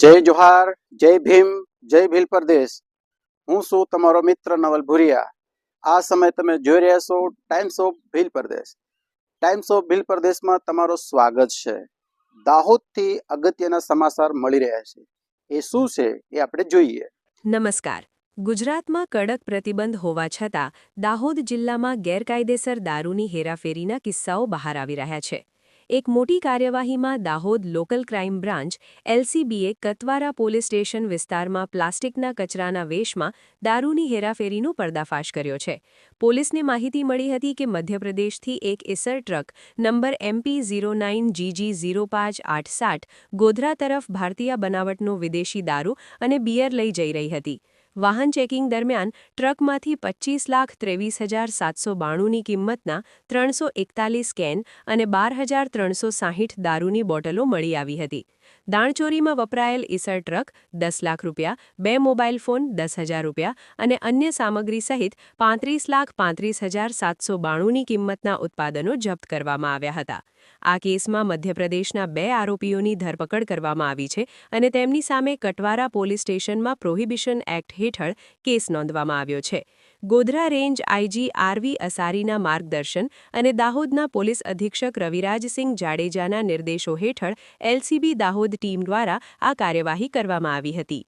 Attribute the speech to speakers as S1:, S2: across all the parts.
S1: જય જોહાર, જય ભીમ, જય ભીલ પ્રદેશ હું છું તમારો મિત્ર નવલ ભુરિયા. આ સમય તમે જોઈ રહ્યા છો times of Bhil Pradesh times of Bhil પ્રદેશમાં તમારો સ્વાગત છે. દાહોદથી અગત્યના સમાચાર મળી રહ્યા છે. એ શું છે એ આપણે જોઈએ.
S2: નમસ્કાર. ગુજરાતમાં કડક પ્રતિબંધ હોવા છતાં દાહોદ જિલ્લામાં ગેરકાયદેસર દારૂની હેરાફેરીના કિસ્સાઓ બહાર આવી રહ્યા છે. એક મોટી કાર્યવાહીમાં દાહોદ લોકલ ક્રાઇમ બ્રાન્ચ, એલસીબીએ કતવારા પોલીસ સ્ટેશન વિસ્તારમાં પ્લાસ્ટિકના કચરાના વેશમાં દારૂની હેરાફેરીનો પર્દાફાશ કર્યો છે. પોલીસને માહિતી મળી હતી કે મધ્યપ્રદેશથી એક Eicher truck number M P zero nine G G zero પાંચ આઠ સાઠ ગોધરા તરફ ભારતીય બનાવટનો વિદેશી દારૂ અને બિયર લઈ જઈ રહી હતી. વાહન ચેકિંગ દરમિયાન ટ્રકમાંથી પચીસ લાખ ત્રેવીસ હજાર સાતસો બાણુંની કિંમતના ત્રણસો એકતાલીસ કેન અને બાર હજાર ત્રણસો સાહીઠ દારૂની બોટલો મળી આવી હતી. દાણચોરીમાં વપરાયેલ ઈસર ટ્રક દસ લાખ રૂપિયા, બે મોબાઈલ ફોન દસ હજાર રૂપિયા અને અન્ય સામગ્રી સહિત પાંત્રીસ લાખ પાંત્રીસ હજાર સાતસો બાણુંની કિંમતના ઉત્પાદનો જપ્ત કરવામાં આવ્યા હતા. આ કેસમાં મધ્યપ્રદેશના બે આરોપીઓની ધરપકડ કરવામાં આવી છે અને તેમની સામે કટવારા પોલીસ સ્ટેશનમાં પ્રોહિબિશન એક્ટ હેઠળ કેસ નોંધવામાં આવ્યો છે. Godhra range I G R V અસારીના માર્ગદર્શન અને દાહોદના પોલીસ અધિક્ષક રવિરાજસિંહ જાડેજાના નિર્દેશો હેઠળ એલસીબી દાહોદ ટીમ દ્વારા આ કાર્યવાહી કરવામાં આવી હતી.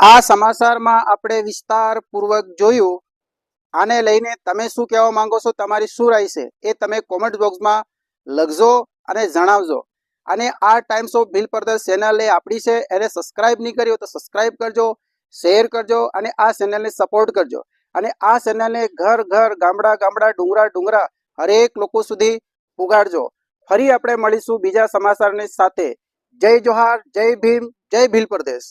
S1: આ સમાચારમાં આપણે વિસ્તારપૂર્વક જોયું. આને લઈને તમે શું કહેવા માંગો છો, તમારી શું રાય છે, એ તમે કોમેન્ટ બોક્સમાં લખજો અને જણાવજો. અને આ ટાઈમ્સ ઓફ ભીલ પરદર ચેનલ એ આપણી છે, એને સબસ્ક્રાઇબ નહીં કર્યો તો સબસ્ક્રાઇબ કરજો. શેર કરજો અને આ ચેનલને સપોર્ટ કરજો. અને આ ચેનલને ઘર ઘર ગામડા ગામડા ડુંગરા ડુંગરા હરેક લોકો સુધી પુગાડજો. ફરી આપણે મળીશું બીજા સમાચારની સાથે. જય જોહાર, જય ભીમ, જય ભીલ પ્રદેશ